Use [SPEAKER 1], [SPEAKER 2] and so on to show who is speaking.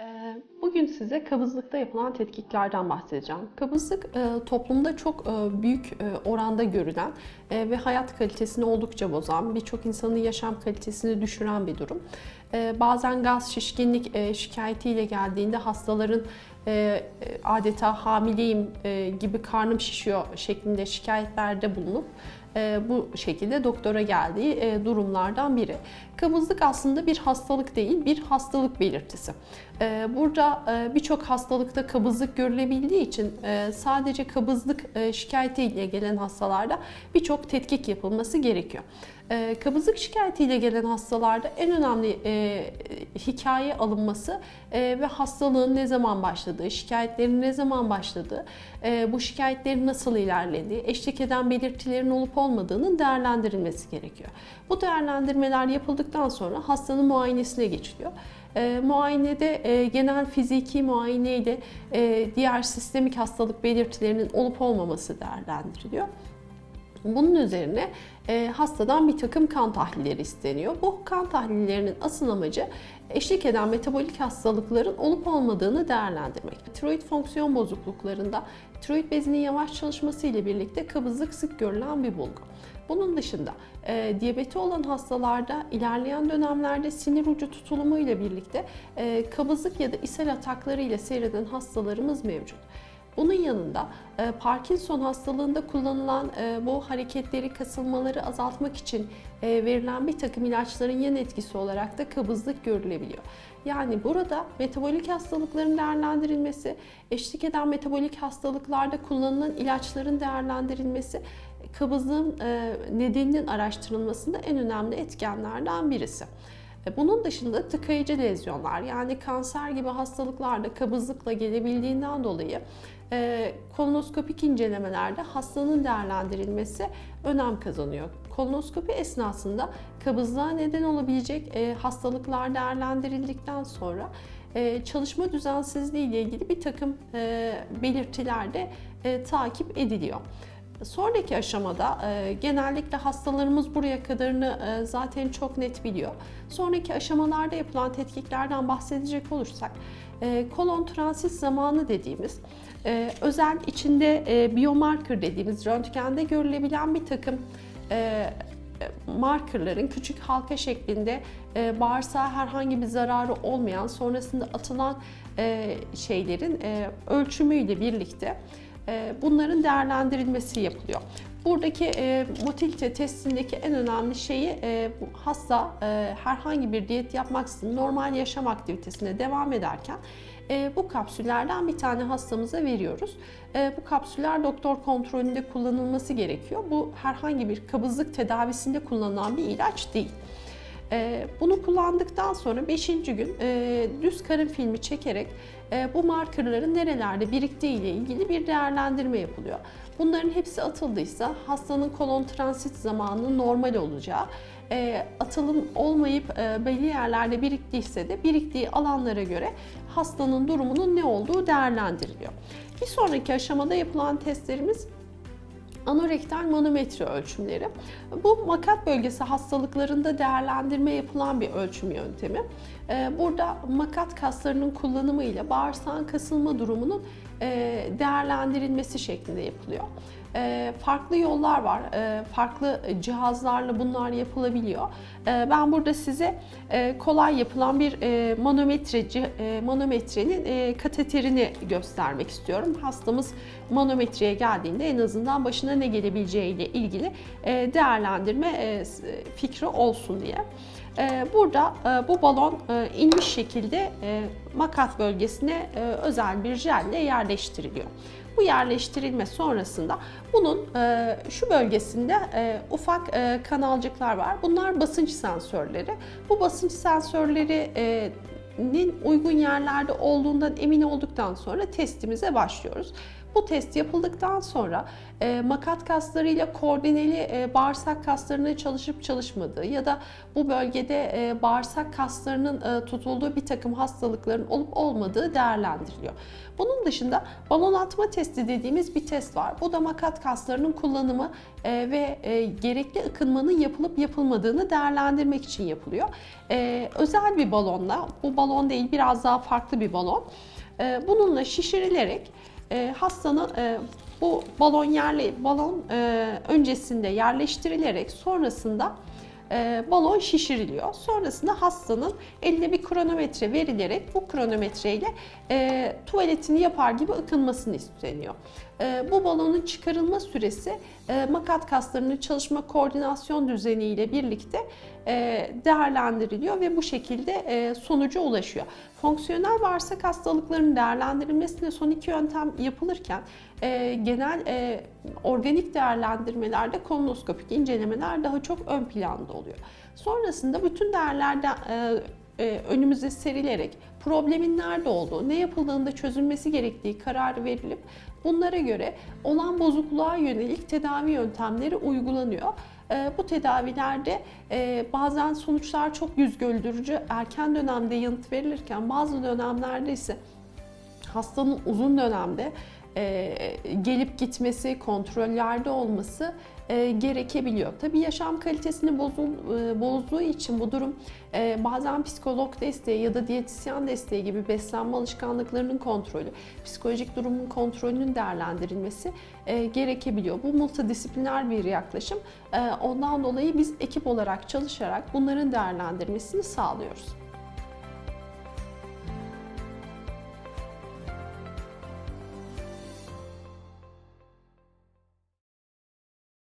[SPEAKER 1] Ee, Bugün size kabızlıkta yapılan tetkiklerden bahsedeceğim. Kabızlık e, toplumda çok e, büyük e, oranda görülen ve hayat kalitesini oldukça bozan, birçok insanın yaşam kalitesini düşüren bir durum. Bazen gaz, şişkinlik şikayetiyle geldiğinde hastaların adeta hamileyim gibi karnım şişiyor şeklinde şikayetlerde bulunup bu şekilde doktora geldiği durumlardan biri. Kabızlık aslında bir hastalık değil, bir hastalık belirtisi. E, Burada e, birçok hastalıkta kabızlık görülebildiği için e, sadece kabızlık e, şikayetiyle gelen hastalarda birçok tetkik yapılması gerekiyor. Kabızlık şikayetiyle gelen hastalarda en önemli hikaye alınması ve hastalığın ne zaman başladığı, şikayetlerin ne zaman başladığı, bu şikayetlerin nasıl ilerlediği, eşlik eden belirtilerin olup olmadığının değerlendirilmesi gerekiyor. Bu değerlendirmeler yapıldıktan sonra hastanın muayenesine geçiliyor. E, muayenede e, genel fiziki muayeneyle e, diğer sistemik hastalık belirtilerinin olup olmaması değerlendiriliyor. Bunun üzerine e, hastadan bir takım kan tahlilleri isteniyor. Bu kan tahlillerinin asıl amacı eşlik eden metabolik hastalıkların olup olmadığını değerlendirmek. Tiroid fonksiyon bozukluklarında tiroid bezinin yavaş çalışması ile birlikte kabızlık sık görülen bir bulgu. Bunun dışında e, diyabeti olan hastalarda ilerleyen dönemlerde sinir ucu tutulumu ile birlikte e, kabızlık ya da ishal atakları ile seyreden hastalarımız mevcut. Bunun yanında e, Parkinson hastalığında kullanılan e, bu hareketleri, kasılmaları azaltmak için e, verilen bir takım ilaçların yan etkisi olarak da kabızlık görülebiliyor. Yani burada metabolik hastalıkların değerlendirilmesi, eşlik eden metabolik hastalıklarda kullanılan ilaçların değerlendirilmesi, kabızlığın nedeninin araştırılmasında en önemli etkenlerden birisi. Bunun dışında tıkayıcı lezyonlar yani kanser gibi hastalıklarda kabızlıkla gelebildiğinden dolayı kolonoskopik incelemelerde hastanın değerlendirilmesi önem kazanıyor. Kolonoskopi esnasında kabızlığa neden olabilecek e, hastalıklar değerlendirildikten sonra e, çalışma düzensizliği ile ilgili bir takım e, belirtiler de takip ediliyor. Sonraki aşamada e, genellikle hastalarımız buraya kadarını e, zaten çok net biliyor. Sonraki aşamalarda yapılan tetkiklerden bahsedecek olursak e, kolon transit zamanı dediğimiz özel içinde biomarker dediğimiz röntgende görülebilen bir takım e, markerların küçük halka şeklinde e, bağırsağa herhangi bir zararı olmayan sonrasında atılan şeylerin ölçümüyle birlikte bunların değerlendirilmesi yapılıyor. Buradaki e, motilite testindeki en önemli şeyi e, bu hasta e, herhangi bir diyet yapmaksızın normal yaşam aktivitesine devam ederken e, bu kapsüllerden bir tane hastamıza veriyoruz. E, bu kapsüller doktor kontrolünde kullanılması gerekiyor. Bu herhangi bir kabızlık tedavisinde kullanılan bir ilaç değil. E, Bunu kullandıktan sonra 5. gün e, düz karın filmi çekerek e, bu markerların nerelerde biriktiği ile ilgili bir değerlendirme yapılıyor. Bunların hepsi atıldıysa hastanın kolon transit zamanının normal olacağı, e, atılım olmayıp e, belli yerlerde biriktiyse de biriktiği alanlara göre hastanın durumunun ne olduğu değerlendiriliyor. Bir sonraki aşamada yapılan testlerimiz anorektal manometre ölçümleri. Bu makat bölgesi hastalıklarında değerlendirme yapılan bir ölçüm yöntemi. Ee, Burada makat kaslarının kullanımı ile bağırsağın kasılma durumunun değerlendirilmesi şeklinde yapılıyor. Ee, Farklı yollar var, Ee, farklı cihazlarla bunlar yapılabiliyor. Ben burada size e, kolay yapılan bir e, manometreci, e, manometrenin e, kateterini göstermek istiyorum. Hastamız manometreye geldiğinde en azından başına ne gelebileceğiyle ilgili e, değerlendirme e, fikri olsun diye. E, Burada e, bu balon e, inmiş şekilde e, makat bölgesine özel bir jelle yerleştiriliyor. Bu yerleştirilme sonrasında bunun şu bölgesinde ufak kanalcıklar var. Bunlar basınç sensörleri. Bu basınç sensörleri nin uygun yerlerde olduğundan emin olduktan sonra testimize başlıyoruz. Bu test yapıldıktan sonra e, makat kaslarıyla koordineli e, bağırsak kaslarının çalışıp çalışmadığı ya da bu bölgede e, bağırsak kaslarının e, tutulduğu bir takım hastalıkların olup olmadığı değerlendiriliyor. Bunun dışında balon atma testi dediğimiz bir test var. Bu da makat kaslarının kullanımı e, ve e, gerekli ıkınmanın yapılıp yapılmadığını değerlendirmek için yapılıyor. E, özel bir balonla, bu balon değil biraz daha farklı bir balon. E, bununla şişirilerek e, hastanın e, bu balon yerli balon e, öncesinde yerleştirilerek sonrasında e, balon şişiriliyor. Sonrasında hastanın eline bir kronometre verilerek bu kronometreyle e, tuvaletini yapar gibi ıkınmasını isteniyor. E, bu balonun çıkarılma süresi e, makat kaslarının çalışma koordinasyon düzeniyle birlikte e, değerlendiriliyor ve bu şekilde e, sonuca ulaşıyor. Fonksiyonel bağırsak hastalıklarının değerlendirilmesinde son iki yöntem yapılırken genel organik değerlendirmelerde kolonoskopik incelemeler daha çok ön planda oluyor. Sonrasında bütün değerlerden e, önümüze serilerek problemin nerede olduğu, ne yapıldığında çözülmesi gerektiği kararı verilip bunlara göre olan bozukluğa yönelik tedavi yöntemleri uygulanıyor. E, bu tedavilerde e, bazen sonuçlar çok yüz güldürücü, erken dönemde yanıt verilirken bazı dönemlerde ise hastanın uzun dönemde e, gelip gitmesi, kontrollerde olması e, gerekebiliyor. Tabii yaşam kalitesini bozul, e, bozduğu için bu durum e, bazen psikolog desteği ya da diyetisyen desteği gibi beslenme alışkanlıklarının kontrolü, psikolojik durumun kontrolünün değerlendirilmesi e, gerekebiliyor. Bu multidisipliner bir yaklaşım. E, ondan dolayı biz ekip olarak çalışarak bunların değerlendirmesini sağlıyoruz.